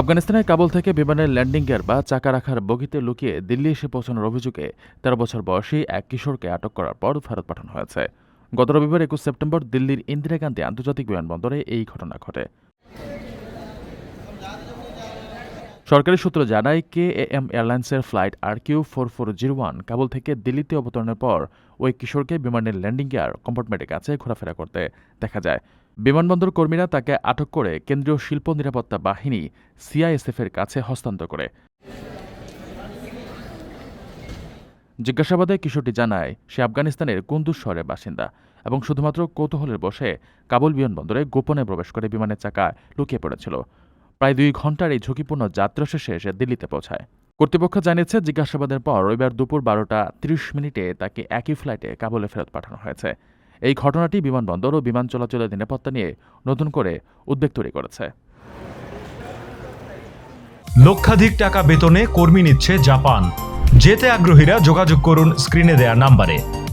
আফগানিস্তানের কাবুল থেকে বিমানের ল্যান্ডিং গিয়ার বা চাকা রাখার বগিতে লুকিয়ে দিল্লি এসে পৌঁছানোর অভিযোগে তেরো বছর বয়সী এক কিশোরকে আটক করার পর ফেরত পাঠানো হয়েছে। গত রবিবার একুশ সেপ্টেম্বর দিল্লির ইন্দিরা গান্ধী আন্তর্জাতিক বিমানবন্দরে এই ঘটনা ঘটে। সরকারি সূত্র জানায় কে এ এম এয়ারলাইন্সের flight R Q four four zero one Kabul থেকে দিল্লিতে অবতরণের পর ওই কিশোরকে বিমানের ল্যান্ডিং গিয়ার কম্পার্টমেন্টের কাছে ঘোরাফেরা করতে দেখা যায়। বিমানবন্দর কর্মীরা তাকে আটক করে কেন্দ্রীয় শিল্প নিরাপত্তা বাহিনী সিআইএসএফ এর কাছে হস্তান্তর করে। জিজ্ঞাসাবাদে কিশোরটি জানায়, সে আফগানিস্তানের কুন্দুজ শহরের বাসিন্দা এবং শুধুমাত্র কৌতূহলের বসে কাবুল বিমানবন্দরে গোপনে প্রবেশ করে বিমানের চাকা লুকিয়ে পড়েছিল। প্রায় দুই ঘণ্টার এই ঝুঁকিপূর্ণ যাত্রা শেষে সে দিল্লিতে পৌঁছায়। কর্তৃপক্ষ জানিয়েছে, জিজ্ঞাসাবাদের পর রবিবার দুপুর বারোটা তিরিশ মিনিটে তাকে একই ফ্লাইটে কাবুলে ফেরত পাঠানো হয়েছে। এই ঘটনাটি বিমানবন্দর ও বিমান চলাচলের নিরাপত্তা নিয়ে নতুন করে উদ্বেগ তৈরি করেছে। লক্ষাধিক টাকা বেতনে কর্মী নিচ্ছে জাপান। যেতে আগ্রহীরা যোগাযোগ করুন স্ক্রিনে দেয়া নাম্বারে।